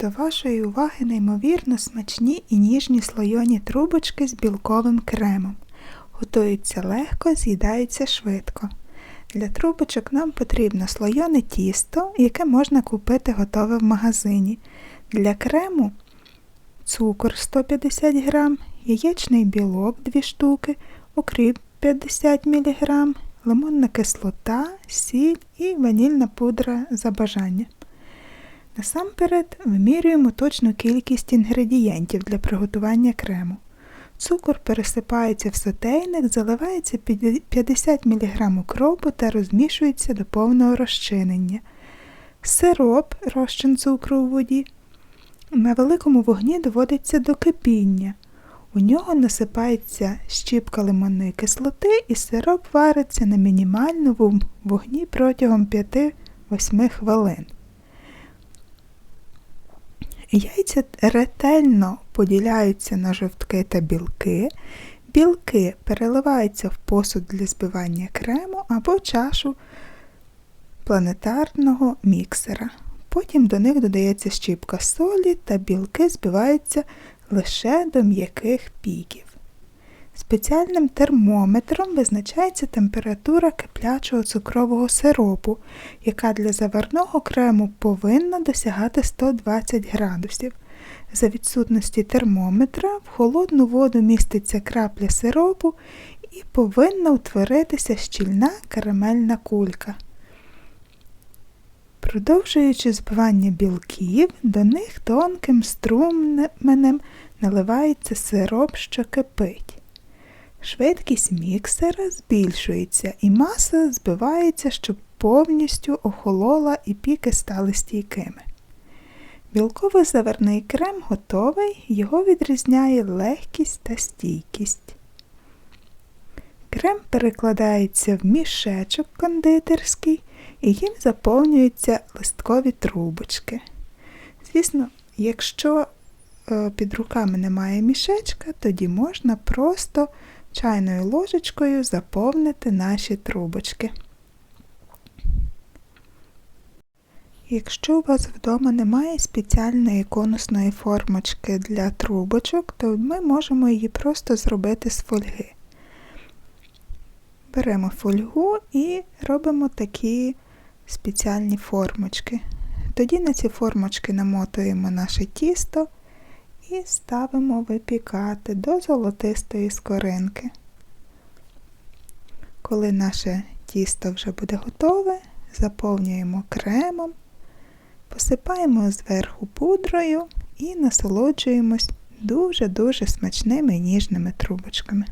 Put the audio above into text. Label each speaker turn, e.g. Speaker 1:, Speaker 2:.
Speaker 1: До вашої уваги неймовірно смачні і ніжні слойоні трубочки з білковим кремом. Готуються легко, з'їдаються швидко. Для трубочок нам потрібно слойоне тісто, яке можна купити готове в магазині. Для крему цукор 150 г, яєчний білок 2 штуки, укріп 50 мг, лимонна кислота, сіль і ванільна пудра за бажанням. Насамперед вимірюємо точну кількість інгредієнтів для приготування крему. Цукор пересипається в сотейник, заливається 50 мг укропу та розмішується до повного розчинення. Сироп, розчин цукру у воді, на великому вогні доводиться до кипіння. У нього насипається щіпка лимонної кислоти і сироп вариться на мінімальному вогні протягом 5-8 хвилин. Яйця ретельно поділяються на жовтки та білки. Білки переливаються в посуд для збивання крему або чашу планетарного міксера. Потім до них додається щіпка солі та білки збиваються лише до м'яких піків. Спеціальним термометром визначається температура киплячого цукрового сиропу, яка для заварного крему повинна досягати 120 градусів. За відсутності термометра в холодну воду міститься крапля сиропу і повинна утворитися щільна карамельна кулька. Продовжуючи збивання білків, до них тонким струменем наливається сироп, що кипить. Швидкість міксера збільшується і маса збивається, щоб повністю охолола і піки стали стійкими. Білковий заварний крем готовий, його відрізняє легкість та стійкість. Крем перекладається в мішечок кондитерський і їм заповнюються листкові трубочки. Звісно, якщо е, під руками немає мішечка, тоді можна просто чайною ложечкою заповнити наші трубочки. Якщо у вас вдома немає спеціальної конусної формочки для трубочок, то ми можемо її просто зробити з фольги. Беремо фольгу і робимо такі спеціальні формочки. Тоді на ці формочки намотуємо наше тісто і ставимо випікати до золотистої скоринки. Коли наше тісто вже буде готове, заповнюємо кремом, посипаємо зверху пудрою і насолоджуємось дуже-дуже смачними ніжними трубочками.